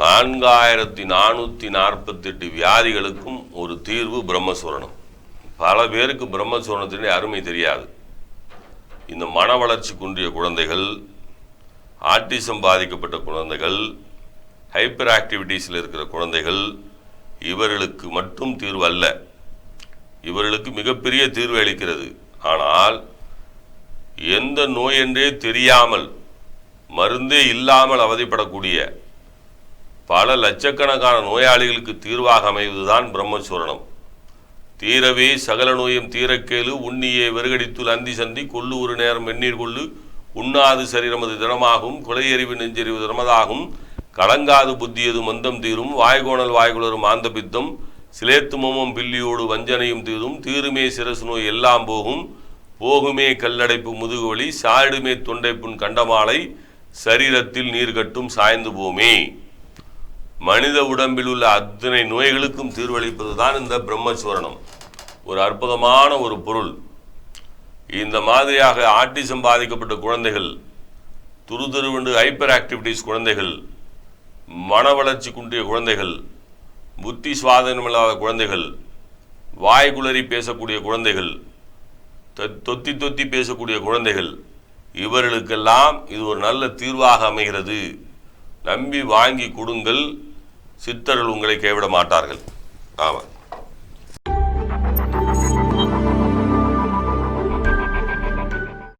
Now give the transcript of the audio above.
நான்காயிரத்தி நானூற்றி நாற்பத்தெட்டு வியாதிகளுக்கும் ஒரு தீர்வு பிரம்மசூரணம். பல பேருக்கு பிரம்மசூரணத்தினுடைய அருமை தெரியாது. இந்த மன வளர்ச்சி குன்றிய குழந்தைகள் ஆட்டிசம் பாதிக்கப்பட்ட குழந்தைகள் ஹைப்பர் ஆக்டிவிட்டீஸில் இருக்கிற குழந்தைகள் இவர்களுக்கு மட்டும் தீர்வு அல்ல. இவர்களுக்கு மிகப்பெரிய தீர்வு அளிக்கிறது. ஆனால் எந்த நோய் என்றே தெரியாமல் மருந்தே இல்லாமல் அவதிப்படக்கூடிய பல லட்சக்கணக்கான நோயாளிகளுக்கு தீர்வாக அமைவதுதான் பிரம்மசூரணம். தீரவே சகல நோயும் தீரக்கேலு உண்ணியே வெறுகடித்துள் அந்தி சந்தி கொல்லு ஒரு நேரம் வெந்நீர் கொள்ளு உண்ணாது சரீரமது தினமாகும் கொலையறிவு நெஞ்சறிவு தினமதாகும் கலங்காது புத்தியது மந்தம் தீரும் வாய்கோணல் வாய்குளரும் ஆந்த பித்தம் சிலேத்துமமும் பில்லியோடு வஞ்சனையும் தீரும் தீருமே சிரசு நோய் எல்லாம் போகும் போகுமே கல்லடைப்பு முதுகுவலி சாடுமே தொண்டைப்புண் கண்டமாலை சரீரத்தில் நீர் கட்டும் சாய்ந்து போமே. மனித உடம்பில் உள்ள அத்தனை நோய்களுக்கும் தீர்வளிப்பது தான் இந்த பிரம்மசூரணம். ஒரு அற்புதமான ஒரு பொருள். இந்த மாதிரியாக ஆட்டிசம் பாதிக்கப்பட்ட குழந்தைகள் துருதுருவென்று ஹைப்பர் ஆக்டிவிட்டிஸ் குழந்தைகள் மன வளர்ச்சி குன்றிய குழந்தைகள் புத்தி சுவாதனமில்லாத குழந்தைகள் வாய் குளறி பேசக்கூடிய குழந்தைகள் தொத்தி தொத்தி பேசக்கூடிய குழந்தைகள் இவர்களுக்கெல்லாம் இது ஒரு நல்ல தீர்வாக அமைகிறது. நம்பி வாங்கி கொடுங்கள். சித்தர்கள் உங்களை கைவிட மாட்டார்கள். ஆமாம்.